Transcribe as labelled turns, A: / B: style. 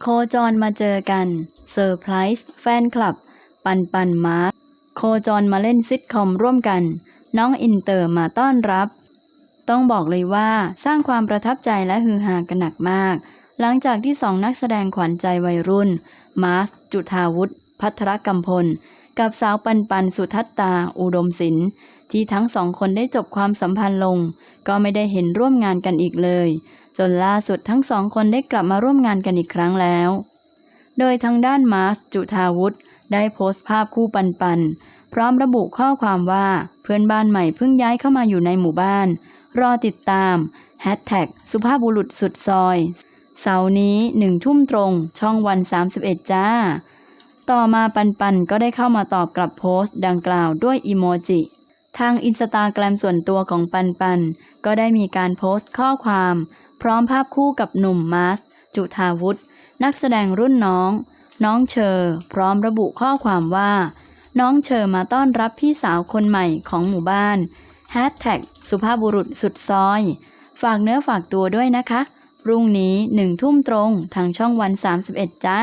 A: โคจรมาเจอกันเซอร์ไพรส์แฟนคลับ ปันปันมาร์คโคจรมาเล่นซิทคอมร่วมกัน น้องอินเตอร์มาต้อนรับ ต้องบอกเลยว่าสร้างความประทับใจและฮือฮากันหนักมาก หลังจากที่สองนักแสดงขวัญใจวัยรุ่น มาร์คจุธาวุฒิพัทรกำพล กับสาวปันปันสุทัตตา อุดมศิลป์ที่ทั้งสองคนได้จบความสัมพันธ์ลง ก็ไม่ได้เห็นร่วมงานกันอีกเลย จนล่าสุดทั้งสองคนได้กลับมาร่วมงานกันอีกครั้งแล้ว โดยทางด้านมาร์สจุธาวุฒิได้โพสต์ภาพคู่ปันปัน พร้อมระบุข้อความว่า เพื่อนบ้านใหม่เพิ่งย้ายเข้ามาอยู่ในหมู่บ้าน รอติดตามแฮชแท็กสุภาพบุรุษสุดซอย เสาร์นี้หนึ่งทุ่มตรง ช่องวัน 31 จ้า ต่อมาปันปันก็ได้เข้ามาตอบกลับโพสต์ ดังกล่าวด้วยอีโมจิทางอินสตาแกรมส่วนตัวของปันปัน ก็ได้มีการโพสต์ข้อความ พร้อมภาพคู่กับหนุ่มมาร์สจุธาวุฒินักแสดงรุ่นน้อง น้องเชอ พร้อมระบุข้อความว่า น้องเชอมาต้อนรับพี่สาวคนใหม่ของหมู่บ้านแฮชแท็กสุภาพบุรุษสุดซอย ฝากเนื้อฝากตัวด้วยนะคะ พรุ่งนี้หนึ่งทุ่มตรงทางช่องวัน 31 จ้า